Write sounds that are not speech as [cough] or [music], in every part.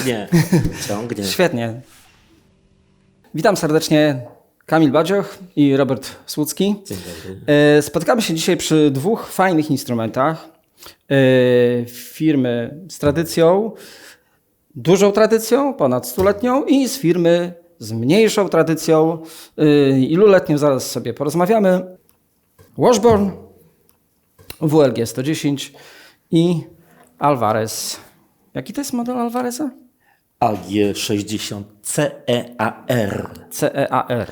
Ciągnie, [laughs] ciągnie. Świetnie. Witam serdecznie Kamil Badzioch i Robert Słucki. E, Spotykamy się dzisiaj przy dwóch fajnych instrumentach e, firmy z tradycją, dużą tradycją, ponad stuletnią i z firmy z mniejszą tradycją, e, iluletnią, zaraz sobie porozmawiamy. Washburn, WLG 110 i Alvarez. Jaki to jest model Alvareza? AG60 CEAR. CEAR.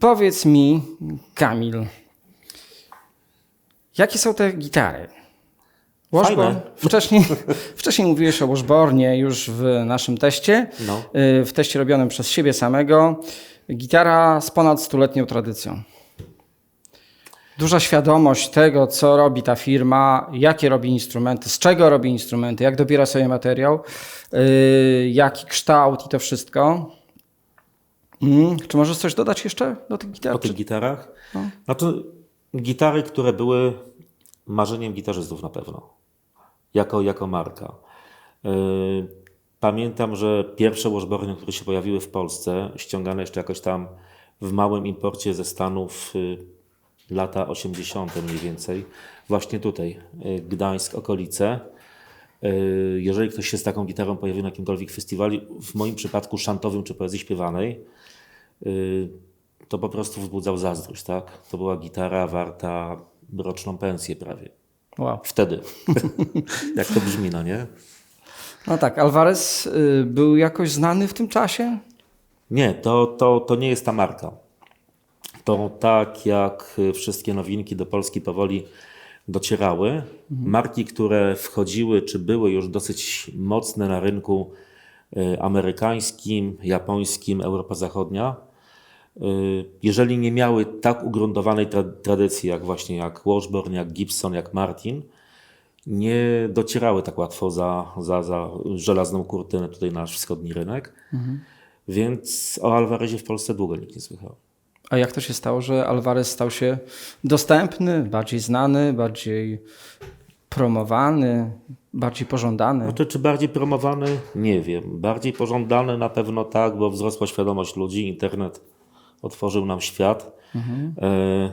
Powiedz mi, Kamil, jakie są te gitary? Washburn. Wcześniej, [laughs] wcześniej mówiłeś o Washburnie już w naszym teście, No. y, w teście robionym przez siebie samego. Gitara z ponad stuletnią tradycją. Duża świadomość tego, co robi ta firma, jakie robi instrumenty, z czego robi instrumenty, jak dobiera sobie materiał, y, jaki kształt i to wszystko. Mm. Czy możesz coś dodać jeszcze do tych gitar? O tych gitarach? Znaczy, gitary, które były marzeniem gitarzystów na pewno. Jako, jako marka. Yy, Pamiętam, że pierwsze Washburny, które się pojawiły w Polsce, ściągane jeszcze jakoś tam w małym imporcie ze Stanów yy, lata 80. mniej więcej, właśnie tutaj, yy, Gdańsk, okolice. Yy, Jeżeli ktoś się z taką gitarą pojawił na jakimkolwiek festiwalu, w moim przypadku szantowym czy poezji śpiewanej, yy, to po prostu wzbudzał zazdrość, tak? To była gitara warta roczną pensję prawie. Wow. Wtedy. [laughs] Jak to brzmi, no nie? No tak, Alvarez y, był jakoś znany w tym czasie? Nie, to, to, to nie jest ta marka. To tak jak y, wszystkie nowinki do Polski powoli docierały. Marki, które wchodziły, czy były już dosyć mocne na rynku y, amerykańskim, japońskim, Europa Zachodnia, y, jeżeli nie miały tak ugruntowanej tra tradycji, jak właśnie jak Washburn, jak Gibson, jak Martin, nie docierały tak łatwo za, za, za żelazną kurtynę tutaj na nasz wschodni rynek. Więc o Alvarezie w Polsce długo nikt nie słychał. A jak to się stało, że Alvarez stał się dostępny, bardziej znany, bardziej promowany, bardziej pożądany? Znaczy, czy bardziej promowany? Nie wiem. Bardziej pożądany na pewno tak, bo wzrosła świadomość ludzi. Internet otworzył nam świat. E,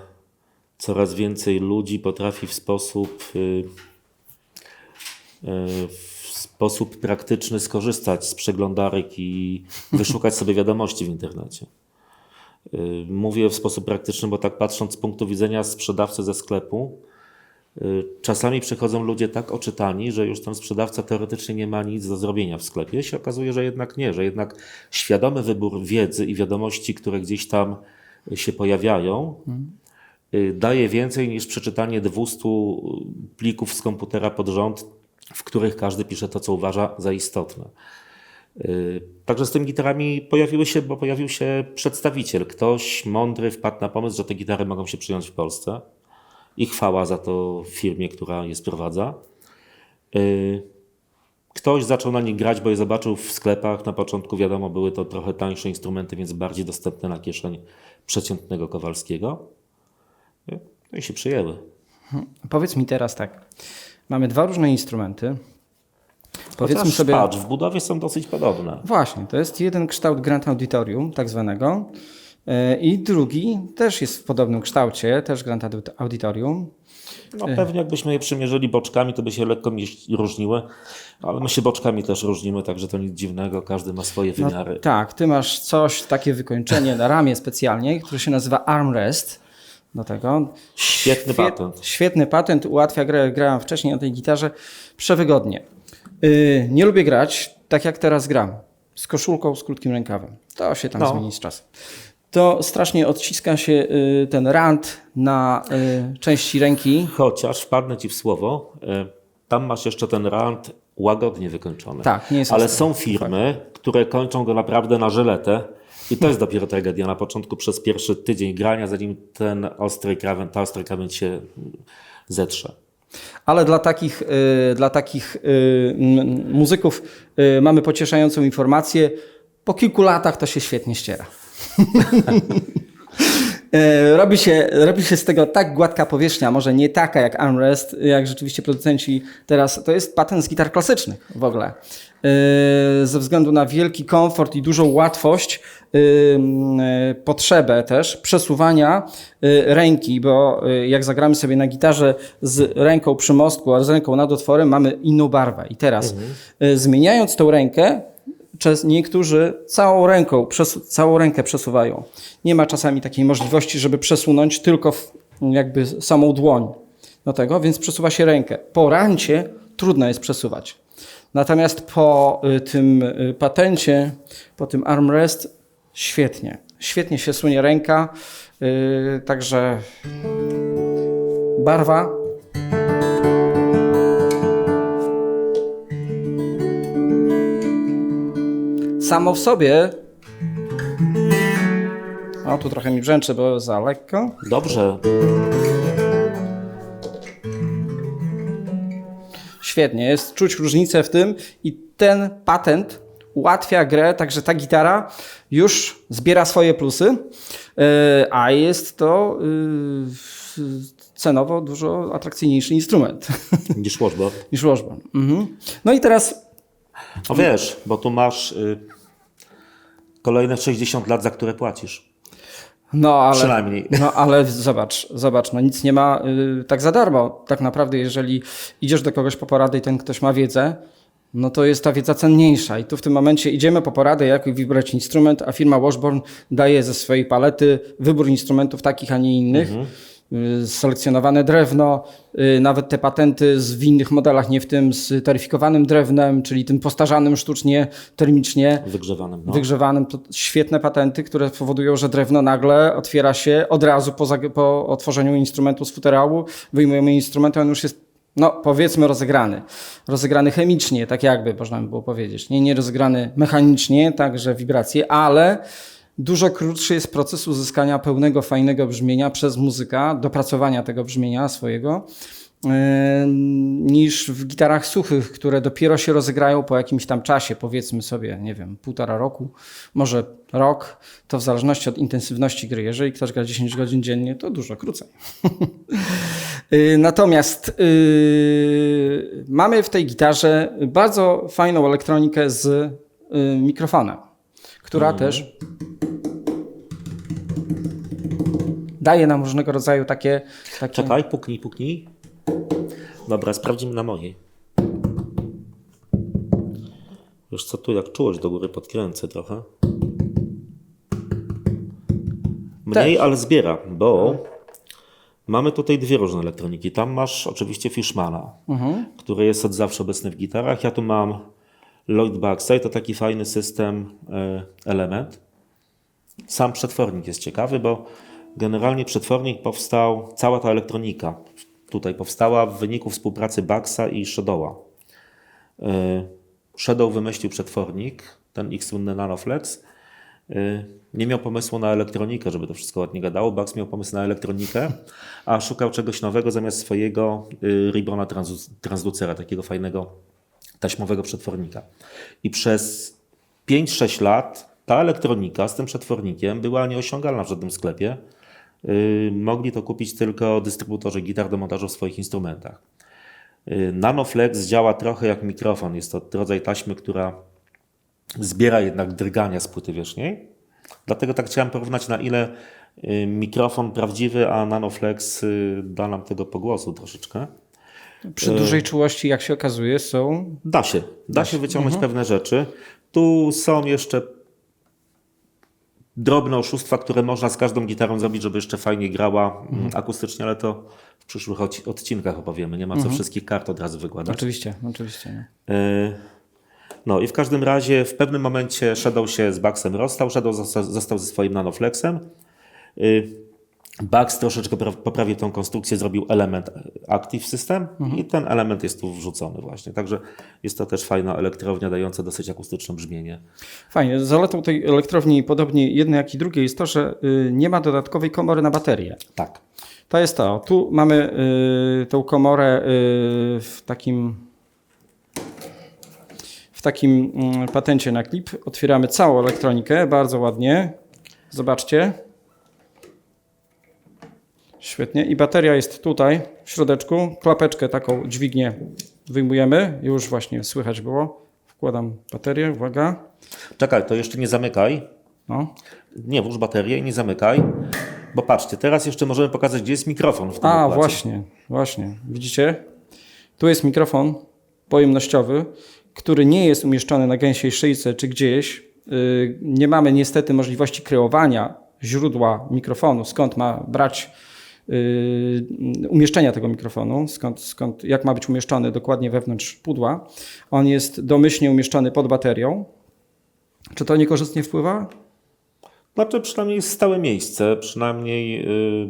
coraz więcej ludzi potrafi w sposób, y, e, w sposób praktyczny skorzystać z przeglądarek i wyszukać sobie wiadomości w internecie. Y, Mówię w sposób praktyczny, bo tak patrząc z punktu widzenia sprzedawcy ze sklepu, y, czasami przychodzą ludzie tak oczytani, że już ten sprzedawca teoretycznie nie ma nic do zrobienia w sklepie. Się okazuje, że jednak nie, że jednak świadomy wybór wiedzy i wiadomości, które gdzieś tam się pojawiają, y, daje więcej niż przeczytanie 200 plików z komputera pod rząd, w których każdy pisze to, co uważa za istotne. Yy, Także z tymi gitarami pojawiły się, bo pojawił się przedstawiciel. Ktoś mądry wpadł na pomysł, że te gitary mogą się przyjąć w Polsce. I chwała za to firmie, która je sprowadza. Yy, Ktoś zaczął na nich grać, bo je zobaczył w sklepach. Na początku, wiadomo, były to trochę tańsze instrumenty, więc bardziej dostępne na kieszeń przeciętnego Kowalskiego. Yy, No i się przyjęły. Powiedz mi teraz tak. Mamy dwa różne instrumenty. Powiedzmy Chociaż sobie. patrz, w budowie są dosyć podobne. Właśnie, to jest jeden kształt Grand Auditorium, tak zwanego. e, I drugi też jest w podobnym kształcie, też Grand Audit- Auditorium. No pewnie jakbyśmy je przymierzyli boczkami, to by się lekko różniły, ale my się boczkami też różnimy, także to nic dziwnego, każdy ma swoje wymiary. Tak, ty masz coś, takie wykończenie na ramię specjalnie, które się nazywa armrest. Do tego. Świetny Świe- patent. Świetny patent, ułatwia grę. Grałem wcześniej na tej gitarze przewygodnie. Yy, nie lubię grać tak jak teraz gram. Z koszulką, z krótkim rękawem. To się tam No. zmieni z czasem. To strasznie odciska się yy, ten rand na yy, części ręki. Chociaż wpadnę ci w słowo, tam masz jeszcze ten rand łagodnie wykończony. Tak, nie jest Ale są firmy, które kończą go naprawdę na żyletę i to jest dopiero tragedia na początku przez pierwszy tydzień grania, zanim ten ostry krawędź, ta ostry krawędź się zetrze. Ale dla takich, y, dla takich y, muzyków y, mamy pocieszającą informację. Po kilku latach to się świetnie ściera. [laughs] E, Robi się, robi się z tego tak gładka powierzchnia, może nie taka jak armrest, jak rzeczywiście producenci teraz. To jest patent z gitar klasycznych w ogóle. E, Ze względu na wielki komfort i dużą łatwość, potrzebę też przesuwania e, ręki, bo e, jak zagramy sobie na gitarze z ręką przy mostku, a z ręką nad otworem, mamy inną barwę. I teraz e, zmieniając tą rękę, niektórzy całą ręką, całą rękę przesuwają. Nie ma czasami takiej możliwości, żeby przesunąć tylko jakby samą dłoń do tego, więc przesuwa się rękę. Po rancie trudno jest przesuwać. Natomiast po y, tym y, patencie, po tym armrest, świetnie. Świetnie się sunie ręka. y, Także barwa samo w sobie. O, tu trochę mi brzęczy, bo za lekko. Dobrze. Świetnie, jest czuć różnicę w tym i ten patent ułatwia grę, także ta gitara już zbiera swoje plusy, yy, a jest to yy, cenowo dużo atrakcyjniejszy instrument [laughs] Niż washboard. niż Washburn. Mhm. No i teraz No wiesz, bo tu masz y, kolejne 60 lat, za które płacisz. No, ale, Przynajmniej. [laughs] No, ale zobacz, zobacz, no nic nie ma y, tak za darmo. Tak naprawdę, jeżeli idziesz do kogoś po poradę i ten ktoś ma wiedzę, no to jest ta wiedza cenniejsza. I tu w tym momencie idziemy po poradę, jak wybrać instrument, a firma Washburn daje ze swojej palety wybór instrumentów takich, a nie innych. Y, Selekcjonowane drewno, y, nawet te patenty z, w innych modelach, nie w tym z taryfikowanym drewnem, czyli tym postarzanym sztucznie, termicznie Wygrzewanym. No. wygrzewanym. To świetne patenty, które powodują, że drewno nagle otwiera się od razu po, po otworzeniu instrumentu z futerału. Wyjmujemy instrument, on już jest, no powiedzmy, rozegrany. Rozegrany chemicznie, tak jakby można by było powiedzieć. Nie, nie rozegrany mechanicznie, także wibracje, ale dużo krótszy jest proces uzyskania pełnego, fajnego brzmienia przez muzyka, dopracowania tego brzmienia swojego niż w gitarach suchych, które dopiero się rozegrają po jakimś tam czasie, powiedzmy sobie, nie wiem, półtora roku, może rok, to w zależności od intensywności gry. Jeżeli ktoś gra 10 godzin dziennie, to dużo krócej. [laughs] Y, Natomiast yy, mamy w tej gitarze bardzo fajną elektronikę z y, mikrofonem, która też daje nam różnego rodzaju takie, takie Czekaj, puknij, puknij. Dobra, sprawdzimy na mojej. Wiesz co, tu jak czułość do góry podkręcę trochę. Mniej, ale zbiera, bo mamy tutaj dwie różne elektroniki. Tam masz oczywiście Fishmana, który jest od zawsze obecny w gitarach. Ja tu mam Lloyd Backside, to taki fajny system e, element. Sam przetwornik jest ciekawy, bo generalnie przetwornik powstał, cała ta elektronika tutaj powstała w wyniku współpracy Baxa i Shadowa. Yy, Shadow wymyślił przetwornik, ten ich słynny Nanoflex. Yy, Nie miał pomysłu na elektronikę, żeby to wszystko ładnie gadało. Bax miał pomysł na elektronikę, a szukał czegoś nowego zamiast swojego yy, Ribbona transdu- transducera, takiego fajnego taśmowego przetwornika. I przez 5-6 lat ta elektronika z tym przetwornikiem była nieosiągalna w żadnym sklepie. Yy, mogli to kupić tylko dystrybutorzy gitar do montażu w swoich instrumentach. Yy, Nanoflex działa trochę jak mikrofon. Jest to rodzaj taśmy, która zbiera jednak drgania z płyty wierzchniej. Dlatego tak chciałem porównać, na ile yy, mikrofon prawdziwy, a Nanoflex da nam tego pogłosu troszeczkę. przy dużej czułości, jak się okazuje, są Da się, da się wyciągnąć pewne rzeczy. Tu są jeszcze drobne oszustwa, które można z każdą gitarą zrobić, żeby jeszcze fajnie grała mm, akustycznie, ale to w przyszłych odci- odcinkach opowiemy. Nie ma co wszystkich kart od razu wykładać. Oczywiście, oczywiście. Nie? Y, No i w każdym razie w pewnym momencie Shadow się z Baxem rozstał, Shadow zosta- został ze swoim nanoflexem. Y, Bax troszeczkę pra- poprawił tą konstrukcję, zrobił element Active System i ten element jest tu wrzucony właśnie. Także jest to też fajna elektrownia dająca dosyć akustyczne brzmienie. Fajnie. Zaletą tej elektrowni, podobnie jednej jak i drugiej, jest to, że y, nie ma dodatkowej komory na baterię. Tak. To jest to. Tu mamy y, tą komorę y, w takim w takim mm, patencie na klip. Otwieramy całą elektronikę bardzo ładnie. Zobaczcie. Świetnie. I bateria jest tutaj, w środeczku. Klapeczkę taką dźwignię wyjmujemy. Już właśnie słychać było. Wkładam baterię, uwaga. Czekaj, to jeszcze nie zamykaj. No. Nie włóż baterię i nie zamykaj. Bo patrzcie, teraz jeszcze możemy pokazać, gdzie jest mikrofon w tym A, układzie. właśnie, właśnie. Widzicie? Tu jest mikrofon pojemnościowy, który nie jest umieszczony na gęsiej szyjce czy gdzieś. Yy, Nie mamy niestety możliwości kreowania źródła mikrofonu, skąd ma brać umieszczenia tego mikrofonu, skąd, skąd, jak ma być umieszczony dokładnie wewnątrz pudła. On jest domyślnie umieszczony pod baterią. Czy to niekorzystnie wpływa? Znaczy przynajmniej jest stałe miejsce, przynajmniej y,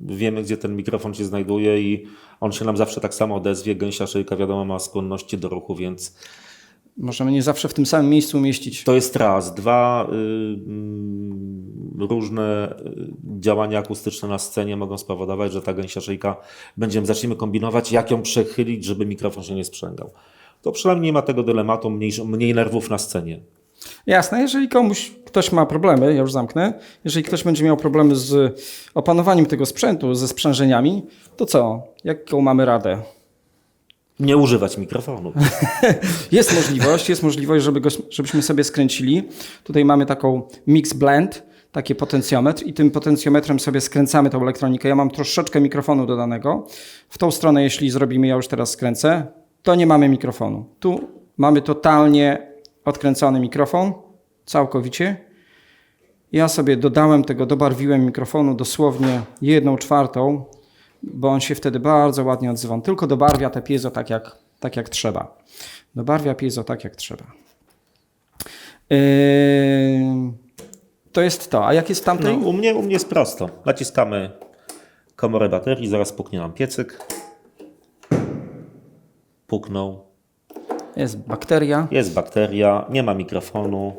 wiemy, gdzie ten mikrofon się znajduje i on się nam zawsze tak samo odezwie. Gęsia szyjka wiadomo ma skłonności do ruchu, więc Możemy nie zawsze w tym samym miejscu umieścić. to jest raz. Dwa, y, mm, różne y, działania akustyczne na scenie mogą spowodować, że ta gęsia szyjka będziemy, zaczniemy kombinować, jak ją przechylić, żeby mikrofon się nie sprzęgał. To przynajmniej nie ma tego dylematu, mniej, mniej nerwów na scenie. Jasne, jeżeli komuś ktoś ma problemy, ja już zamknę, jeżeli ktoś będzie miał problemy z opanowaniem tego sprzętu, ze sprzężeniami, to co? Jaką mamy radę? Nie używać mikrofonu. [laughs] Jest możliwość, jest możliwość, żeby go, żebyśmy sobie skręcili. Tutaj mamy taką mix blend, taki potencjometr i tym potencjometrem sobie skręcamy tą elektronikę. Ja mam troszeczkę mikrofonu dodanego. W tą stronę, jeśli zrobimy, ja już teraz skręcę, to nie mamy mikrofonu. Tu mamy totalnie odkręcony mikrofon, całkowicie. Ja sobie dodałem tego, dobarwiłem mikrofonu dosłownie jedną czwartą, bo on się wtedy bardzo ładnie odzywa. On tylko dobarwia te piezo tak jak, tak jak trzeba. Dobarwia piezo tak jak trzeba. Yy, to jest to. A jak jest w No, tamtej? u, mnie, u mnie jest prosto. Naciskamy komorę baterii, zaraz puknie nam piecyk. Puknął. Jest bakteria. Jest bakteria, nie ma mikrofonu.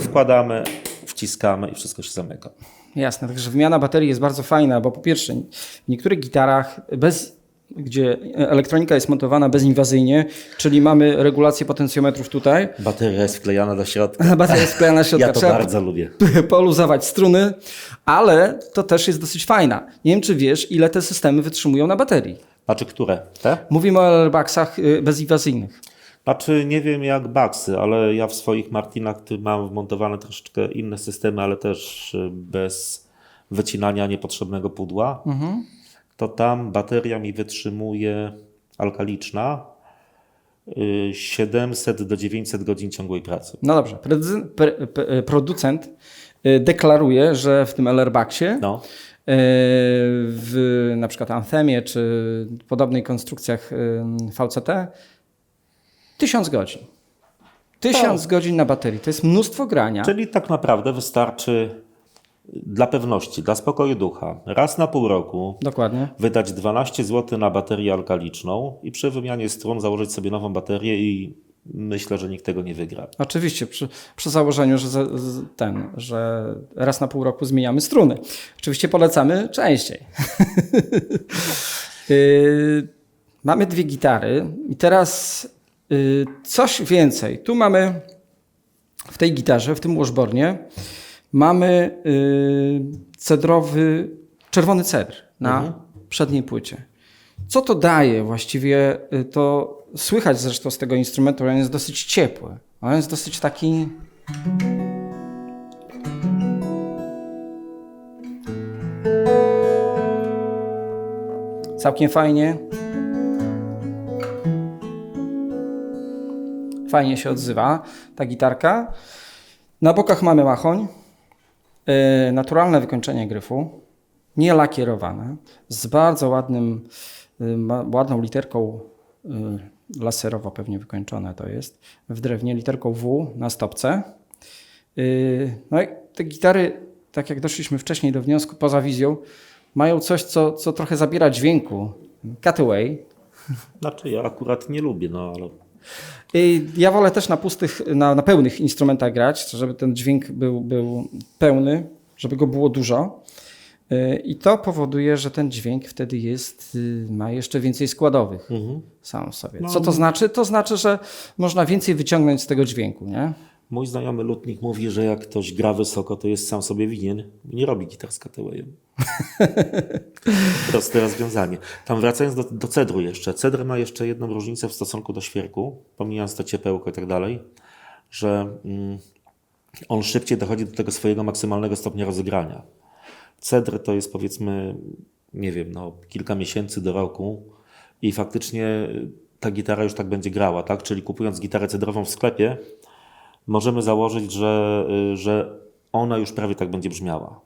Wkładamy, wciskamy i wszystko się zamyka. Jasne, także wymiana baterii jest bardzo fajna, bo po pierwsze w niektórych gitarach bez gdzie elektronika jest montowana bezinwazyjnie, czyli mamy regulację potencjometrów tutaj, Bateria jest wklejana do środka. [laughs] bateria jest wklejana na środka, Ja to trzeba bardzo lubię. [laughs] poluzować struny, ale to też jest dosyć fajna. Nie wiem, czy wiesz, ile te systemy wytrzymują na baterii. Znaczy, które? Te? Mówimy o airbagsach y, bezinwazyjnych. Znaczy, nie wiem jak Baxy, ale ja w swoich Martinach mam wmontowane troszeczkę inne systemy, ale też y, bez wycinania niepotrzebnego pudła. To tam bateria mi wytrzymuje alkaliczna y, 700 do 900 godzin ciągłej pracy. No dobrze, pre, producent y, deklaruje, że w tym airbagsie No. w na przykład Anthemie czy podobnej konstrukcjach y, VCT 1000 godzin. 1000 godzin na baterii. To jest mnóstwo grania. Czyli tak naprawdę wystarczy dla pewności, dla spokoju ducha, raz na pół roku Dokładnie. wydać 12 zł na baterię alkaliczną i przy wymianie strun założyć sobie nową baterię i myślę, że nikt tego nie wygra. Oczywiście, przy, przy założeniu, że, z- ten, że raz na pół roku zmieniamy struny. Oczywiście polecamy częściej. Yy, [laughs] mamy dwie gitary i teraz coś więcej. Tu mamy w tej gitarze, w tym washboardzie, mamy yy, cedrowy, czerwony cedr na przedniej płycie. Co to daje właściwie? y, To słychać zresztą z tego instrumentu, on jest dosyć ciepły. On jest dosyć taki. Całkiem fajnie. Fajnie się odzywa ta gitarka. Na bokach mamy machoń. Yy, naturalne wykończenie gryfu. Nie lakierowane. Z bardzo ładnym, ma- ładną literką yy, laserowo pewnie wykończone to jest. W drewnie literką W na stopce. No i te gitary, tak jak doszliśmy wcześniej do wniosku, poza wizją, mają coś, co, co trochę zabiera dźwięku. Cutaway. Znaczy ja akurat nie lubię, no ale Ja wolę też na pustych, na, na pełnych instrumentach grać, żeby ten dźwięk był, był pełny, żeby go było dużo. Yy, I to powoduje, że ten dźwięk wtedy jest, yy, ma jeszcze więcej składowych sam w sobie. Co to znaczy? To znaczy, że można więcej wyciągnąć z tego dźwięku, nie? Mój znajomy lutnik mówi, że jak ktoś gra wysoko, to jest sam sobie winien. Nie robi gitar z Catawayem. [laughs] Proste rozwiązanie. Tam wracając do, do cedru jeszcze. Cedr ma jeszcze jedną różnicę w stosunku do świerku, pomijając to ciepełko i tak dalej, że mm, on szybciej dochodzi do tego swojego maksymalnego stopnia rozegrania. Cedr to jest powiedzmy, nie wiem, no, kilka miesięcy do roku i faktycznie ta gitara już tak będzie grała, tak? Czyli kupując gitarę cedrową w sklepie, możemy założyć, że, y, że ona już prawie tak będzie brzmiała.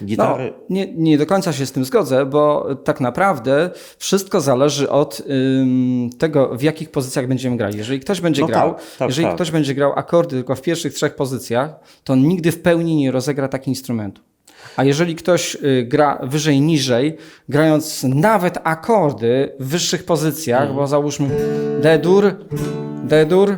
No, Gitary, nie, nie do końca się z tym zgodzę, bo tak naprawdę wszystko zależy od ym, tego, w jakich pozycjach będziemy grali. Jeżeli ktoś będzie No grał, tak, tak, jeżeli tak. ktoś będzie grał akordy tylko w pierwszych trzech pozycjach, to nigdy w pełni nie rozegra tak instrumentu. A jeżeli ktoś y, gra wyżej, niżej, grając nawet akordy w wyższych pozycjach, Mhm. bo załóżmy D-dur, D-dur,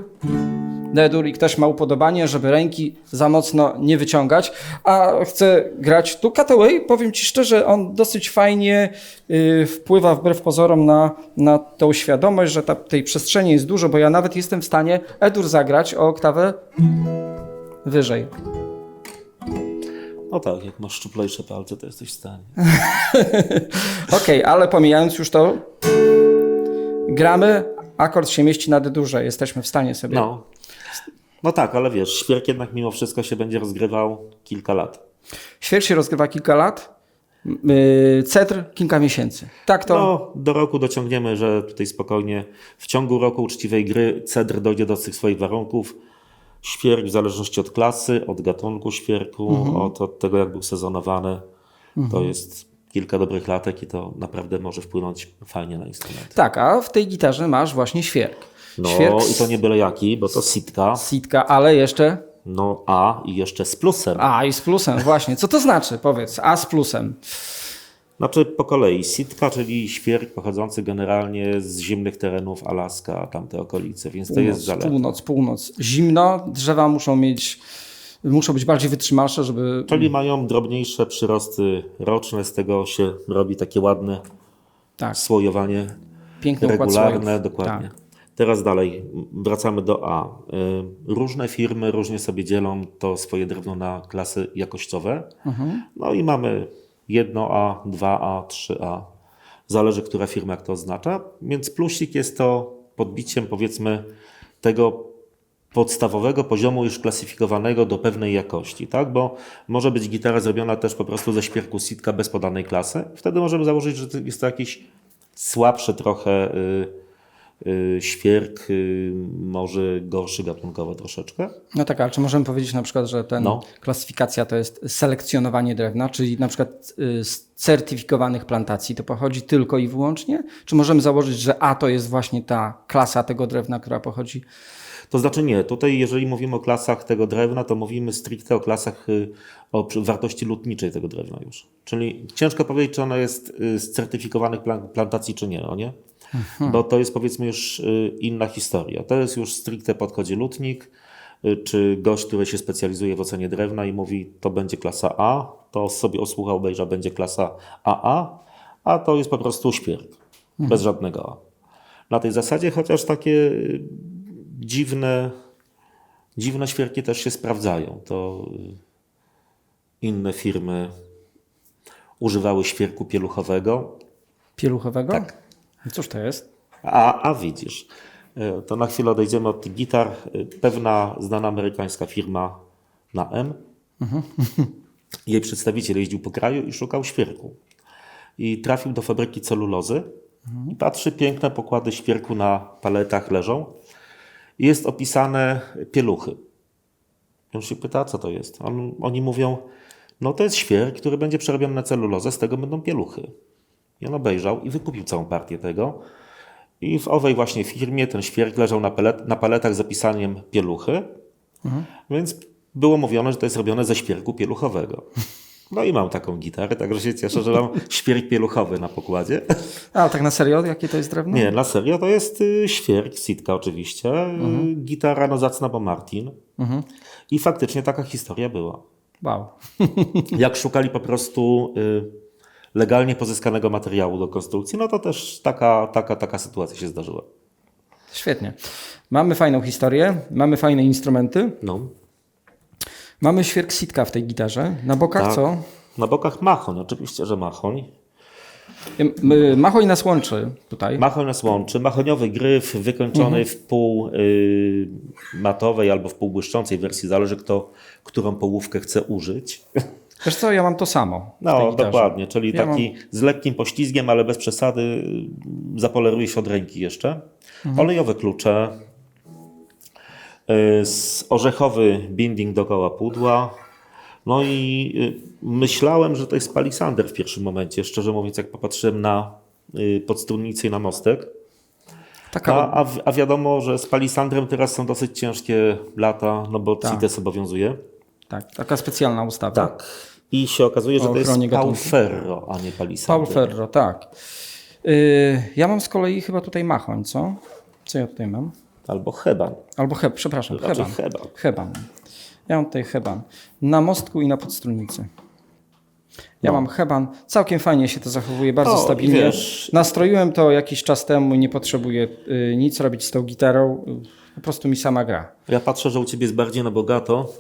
D-dur i ktoś ma upodobanie, żeby ręki za mocno nie wyciągać, a chce grać tu Cutaway, powiem Ci szczerze, on dosyć fajnie y, wpływa wbrew pozorom na, na tą świadomość, że ta, tej przestrzeni jest dużo, bo ja nawet jestem w stanie E-dur zagrać o oktawę wyżej. no tak, jak masz szczuplejsze palce, to jesteś w stanie. [laughs] Okej, ale pomijając już to, gramy, akord się mieści na D-durze, jesteśmy w stanie sobie... No. No tak, ale wiesz, świerk jednak mimo wszystko się będzie rozgrywał kilka lat. Świerk się rozgrywa kilka lat, yy, cetr kilka miesięcy. Tak to... No, do roku dociągniemy, że tutaj spokojnie w ciągu roku uczciwej gry cedr dojdzie do tych swoich warunków. Świerk w zależności od klasy, od gatunku świerku, Mhm. od, od tego jak był sezonowany, to jest kilka dobrych latek i to naprawdę może wpłynąć fajnie na instrument. Tak, a w tej gitarze masz właśnie świerk. No świerk i to nie byle jaki, bo to sitka, sitka, ale jeszcze... no A i jeszcze z plusem. A, i z plusem, właśnie. Co to znaczy? Powiedz, a z plusem. Znaczy po kolei. Sitka, czyli świerk pochodzący generalnie z zimnych terenów Alaska, tamte okolice, więc to jest Północ, zaleta. północ, północ. Zimno, drzewa muszą mieć, muszą być bardziej wytrzymalsze, żeby... Czyli mają drobniejsze przyrosty roczne, z tego się robi takie ładne Tak, słojowanie układ regularne, dokładnie. Tak. Teraz dalej, wracamy do A. Y, Różne firmy różnie sobie dzielą to swoje drewno na klasy jakościowe. Mhm. No i mamy 1A, 2A, 3A. Zależy, która firma jak to oznacza. Więc plusik jest to podbiciem, powiedzmy, tego podstawowego poziomu już klasyfikowanego do pewnej jakości, tak? Bo może być gitara zrobiona też po prostu ze świerku sitka bez podanej klasy. Wtedy możemy założyć, że jest to jakiś słabszy trochę y, y, świerk, y, może gorszy gatunkowo troszeczkę. No tak, ale czy możemy powiedzieć na przykład, że ten No. klasyfikacja to jest selekcjonowanie drewna, czyli na przykład y, z certyfikowanych plantacji to pochodzi tylko i wyłącznie? Czy możemy założyć, że A to jest właśnie ta klasa tego drewna, która pochodzi? To znaczy nie, tutaj jeżeli mówimy o klasach tego drewna, to mówimy stricte o klasach, y, o wartości lutniczej tego drewna już. Czyli ciężko powiedzieć, czy ono jest y, z certyfikowanych plan- plantacji, czy nie, no nie? Bo to jest powiedzmy już y, inna historia. To jest już stricte podchodzi lutnik, y, czy gość, który się specjalizuje w ocenie drewna i mówi, to będzie klasa A, to sobie osłucha, obejrza, będzie klasa AA, a to jest po prostu świerk, bez żadnego A. Na tej zasadzie, chociaż takie y, dziwne, dziwne świerki też się sprawdzają. To inne firmy używały świerku pieluchowego, Pieluchowego? Tak. Cóż to jest? a, a widzisz, y, to na chwilę odejdziemy od tych gitar. Y, Pewna znana amerykańska firma na M, [laughs] jej przedstawiciel jeździł po kraju i szukał świerku. I trafił do fabryki celulozy i patrzy, piękne pokłady świerku na paletach leżą. I jest opisane pieluchy. I on się pyta, co to jest? On, oni mówią, no to jest świerk, który będzie przerobiony na celulozę, z tego będą pieluchy. I on obejrzał i wykupił całą partię tego. I w owej właśnie firmie ten świerk leżał na, na paletach z opisaniem pieluchy, więc było mówione, że to jest robione ze świerku pieluchowego. No i mam taką gitarę, także się cieszę, że mam [laughs] świerk pieluchowy na pokładzie. A, tak na serio? Jakie to jest drewno? Nie, na serio, to jest y, świerk, sitka oczywiście, y, gitara no zacna, bo Martin. I faktycznie taka historia była. Wow. [laughs] Jak szukali po prostu y, legalnie pozyskanego materiału do konstrukcji, no to też taka, taka, taka sytuacja się zdarzyła. Świetnie. Mamy fajną historię, mamy fajne instrumenty, No. mamy świerk sitka w tej gitarze. Na bokach Tak. co? Na bokach machoń, oczywiście, że machoń. M- m- Machoj nas łączy tutaj. Machoń nas łączy. Machoniowy gryf wykończony w pół y, matowej albo w pół błyszczącej wersji, zależy kto, którą połówkę chce użyć. [laughs] Wiesz co, ja mam to samo. No, dokładnie, czyli Ja taki z lekkim poślizgiem, ale bez przesady, y, zapoleruje się od ręki jeszcze. Olejowe klucze, y, orzechowy binding dookoła pudła. No i y, myślałem, że to jest palisander w pierwszym momencie, szczerze mówiąc, jak popatrzyłem na podstrunnicę i na mostek. Taka, A, a wiadomo, że z palisandrem teraz są dosyć ciężkie lata, no bo Tak. CITES obowiązuje. tak, taka specjalna ustawa. Tak. I się okazuje, że to jest Paul. Ferro, a nie Paul palisander. Ferro, tak. Y, ja mam z kolei chyba tutaj machoń, co? Co ja tutaj mam? Albo Heban. Albo heb, przepraszam, Raczej heban. Heban. Heban. Ja mam tutaj heban. Na mostku i na podstrunicy. Ja mam heban. Całkiem fajnie się to zachowuje, bardzo No. O, stabilnie. wiesz- Nastroiłem to jakiś czas temu nie potrzebuję y, nic robić z tą gitarą. Po prostu mi sama gra. Ja patrzę, że u ciebie jest bardziej na bogato,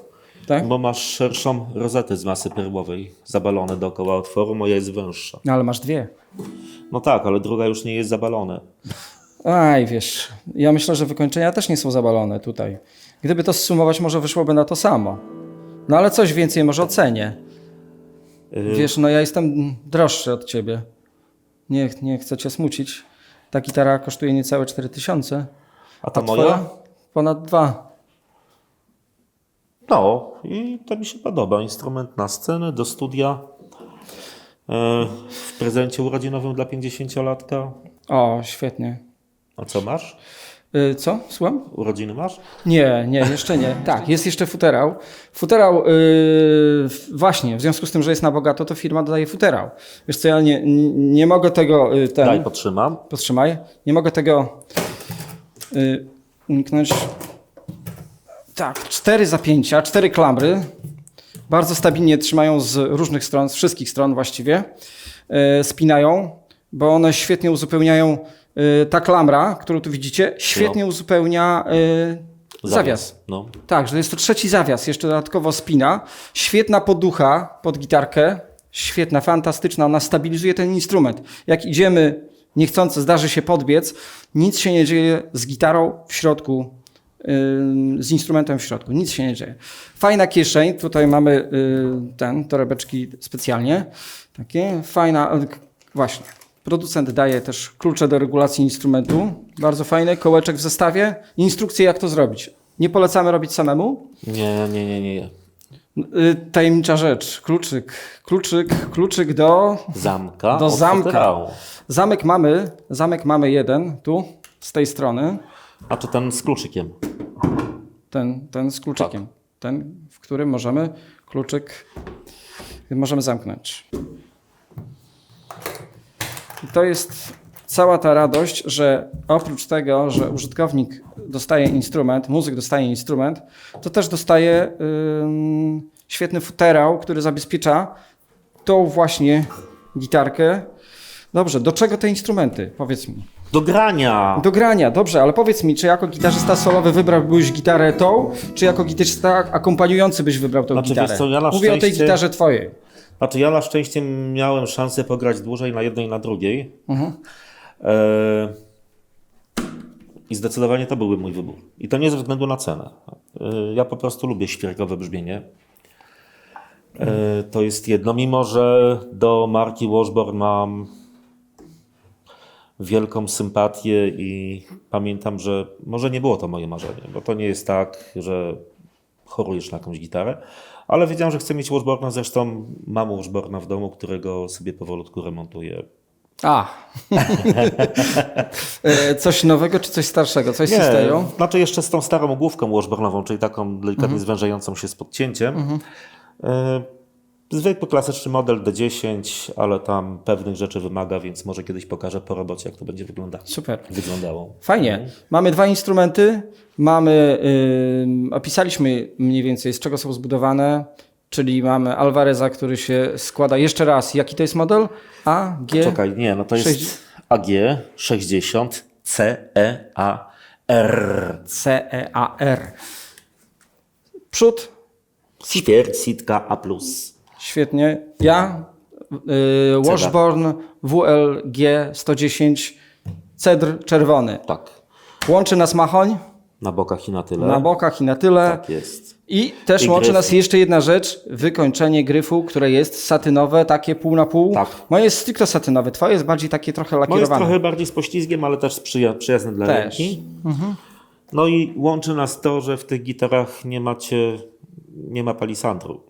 Tak? bo masz szerszą rozetę z masy perłowej, zabalone dookoła otworu, moja jest węższa. No ale masz dwie. No tak, ale druga już nie jest zabalone. Aj, wiesz, ja myślę, że wykończenia też nie są zabalone tutaj. Gdyby to zsumować, może wyszłoby na to samo. No ale coś więcej może ocenię. Y, Wiesz, no ja jestem droższy od ciebie. Nie, nie chcę cię smucić. Ta gitara kosztuje niecałe 4000. A ta a moja? Ponad dwa. No i to mi się podoba. Instrument na scenę, do studia. E, W prezencie urodzinowym dla 50-latka. O, świetnie. A co masz? Y, co? Słucham? Urodziny masz? Nie, nie, jeszcze nie. [laughs] Tak, jest jeszcze futerał. Futerał, yy, właśnie, w związku z tym, że jest na bogato, to firma dodaje futerał. Wiesz co, ja nie, nie mogę tego, yy, ten, Daj, potrzymam. Powstrzymaj. Nie mogę tego y, uniknąć. Tak, cztery zapięcia, cztery klamry. Bardzo stabilnie trzymają z różnych stron, z wszystkich stron właściwie. Y, spinają, bo one świetnie uzupełniają. Y, ta klamra, którą tu widzicie, świetnie uzupełnia y, zawias. No. Tak, że jest to trzeci zawias, jeszcze dodatkowo spina. Świetna poducha pod gitarkę. Świetna, fantastyczna. Ona stabilizuje ten instrument. Jak idziemy, niechcący zdarzy się podbiec, nic się nie dzieje z gitarą w środku, z instrumentem w środku. Nic się nie dzieje. Fajna kieszeń. Tutaj mamy yy, ten, torebeczki specjalnie. Takie. Fajna, właśnie. Producent daje też klucze do regulacji instrumentu. Bardzo fajne. Kołeczek w zestawie. Instrukcje, jak to zrobić. Nie polecamy robić samemu. Nie, nie, nie, nie. Y, Tajemnicza rzecz. Kluczyk. Kluczyk, kluczyk do. Zamka. Do zamka. Zamek mamy. Zamek mamy jeden. Tu, z tej strony. A czy ten z kluczykiem? Ten, ten z kluczykiem. Ten, w którym możemy kluczyk możemy zamknąć. I to jest cała ta radość, że oprócz tego, że użytkownik dostaje instrument, muzyk dostaje instrument, to też dostaje ym, świetny futerał, który zabezpiecza tą właśnie gitarkę. Dobrze, do czego te instrumenty? Powiedz mi. Do grania! Do grania, dobrze, ale powiedz mi, czy jako gitarzysta solowy wybrałbyś gitarę tą, czy jako gitarzysta akompaniujący byś wybrał tą Znaczy, gitarę? co, ja Mówię o tej szczęście- gitarze twojej. Znaczy ja na szczęście miałem szansę pograć dłużej na jednej i na drugiej. Mhm. E, I zdecydowanie to byłby mój wybór. I to nie ze względu na cenę. E, ja po prostu lubię świerkowe brzmienie. E, to jest jedno, mimo że do marki Washburn mam wielką sympatię i pamiętam, że może nie było to moje marzenie, bo to nie jest tak, że chorujesz na jakąś gitarę, ale wiedziałem, że chcę mieć Washburna, zresztą mam Washburna w domu, którego sobie powolutku remontuję. A. [laughs] E, coś nowego czy coś starszego? Coś Systeją? znaczy jeszcze z tą starą główką Washburnową, czyli taką delikatnie Mhm. zwężającą się z podcięciem. E, Zwykły klasyczny model D10, ale tam pewnych rzeczy wymaga, więc może kiedyś pokażę po robocie, jak to będzie wygląda, Super. wyglądało. Fajnie. Mamy dwa instrumenty. Mamy, ym, opisaliśmy mniej więcej z czego są zbudowane, czyli mamy Alvareza, który się składa jeszcze raz. Jaki to jest model? A, G. Czekaj, nie, no to jest Sześć- AG 60 CEAR. C, E, A, R. Przód Ćwierć, sitka A+. Świetnie. Ja y, Washburn WLG 110 cedr czerwony. Tak. Łączy nas machoń Na bokach i na tyle. na bokach i na tyle. Tak jest. I też I łączy gryf. nas jeszcze jedna rzecz, wykończenie gryfu, które jest satynowe, takie pół na pół. Tak. Moje jest stricte satynowe, twoje jest bardziej takie trochę No jest lakierowane. trochę bardziej z poślizgiem, ale też przyjazne dla Też. ręki. No i łączy nas to, że w tych gitarach nie macie, nie ma palisandru.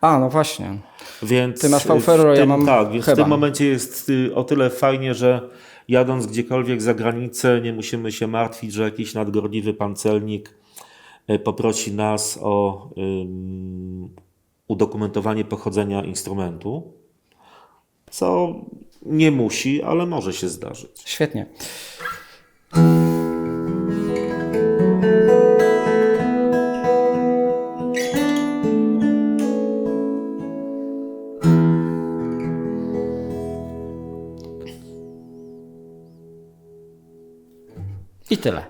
A, no właśnie. Więc Ty masz w Falfero, ja tym- mam Tak, więc w Heban. tym momencie jest y, o tyle fajnie, że jadąc gdziekolwiek za granicę, nie musimy się martwić, że jakiś nadgorliwy pancelnik y, poprosi nas o ym, udokumentowanie pochodzenia instrumentu, co nie musi, ale może się zdarzyć. Świetnie. I tyle.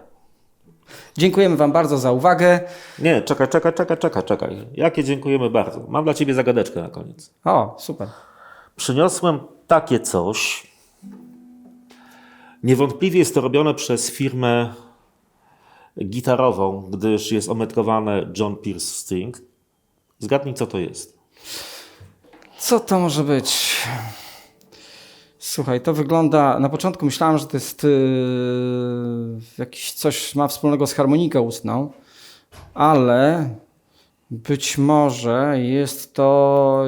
Dziękujemy Wam bardzo za uwagę. Nie, czekaj, czekaj, czekaj, czekaj, czekaj. Jakie dziękujemy bardzo. Mam dla Ciebie zagadeczkę na koniec. O, super. Przyniosłem takie coś. Niewątpliwie jest to robione przez firmę gitarową, gdyż jest ometkowane John Pierce Sting. Zgadnij, co to jest. Co to może być? Słuchaj, to wygląda. Na początku myślałem, że to jest yy, jakiś coś ma wspólnego z harmoniką ustną, ale być może jest to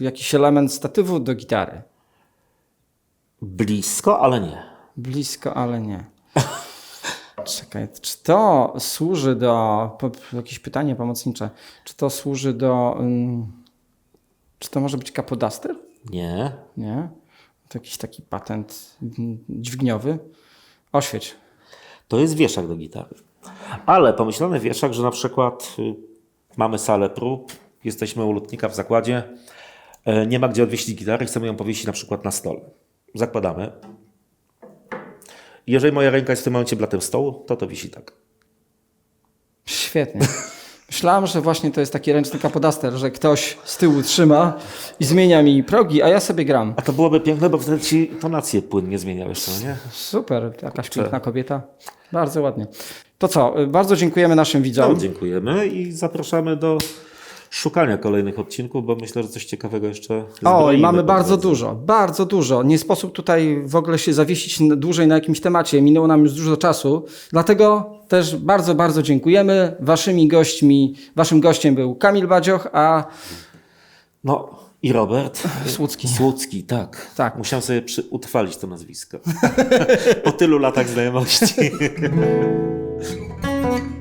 yy, jakiś element statywu do gitary. Blisko, ale nie. Blisko, ale nie. [laughs] Czekaj, czy to służy do. po- Jakieś pytanie pomocnicze. Czy to służy do. ym, czy to może być kapodaster? Nie. Nie? To jakiś taki patent dźwigniowy. Oświeć. To jest wieszak do gitary. Ale pomyślany wieszak, że na przykład y, mamy salę prób, jesteśmy u lutnika w zakładzie, e, nie ma gdzie odwieźć gitary, chcemy ją powiesić na przykład na stole. Zakładamy. Jeżeli moja ręka jest w tym momencie blatem stołu, to to wisi tak. Świetnie. Myślałem, że właśnie to jest taki ręczny kapodaster, że ktoś z tyłu trzyma i zmienia mi progi, a ja sobie gram. A to byłoby piękne, bo wtedy ci tonację płynnie zmieniałeś, no nie? Super, jakaś piękna kobieta. Bardzo ładnie. To co, bardzo dziękujemy naszym widzom. No, dziękujemy i zapraszamy do szukania kolejnych odcinków, bo myślę, że coś ciekawego jeszcze Oj, mamy bardzo dużo, bardzo dużo. Nie sposób tutaj w ogóle się zawiesić dłużej na jakimś temacie. Minęło nam już dużo czasu. Dlatego też bardzo, bardzo dziękujemy. Waszymi gośćmi, waszym gościem był Kamil Badzioch, a No i Robert Słucki. Słucki, tak. Tak. Musiałem sobie przy, utrwalić to nazwisko. [laughs] po tylu latach znajomości. [laughs]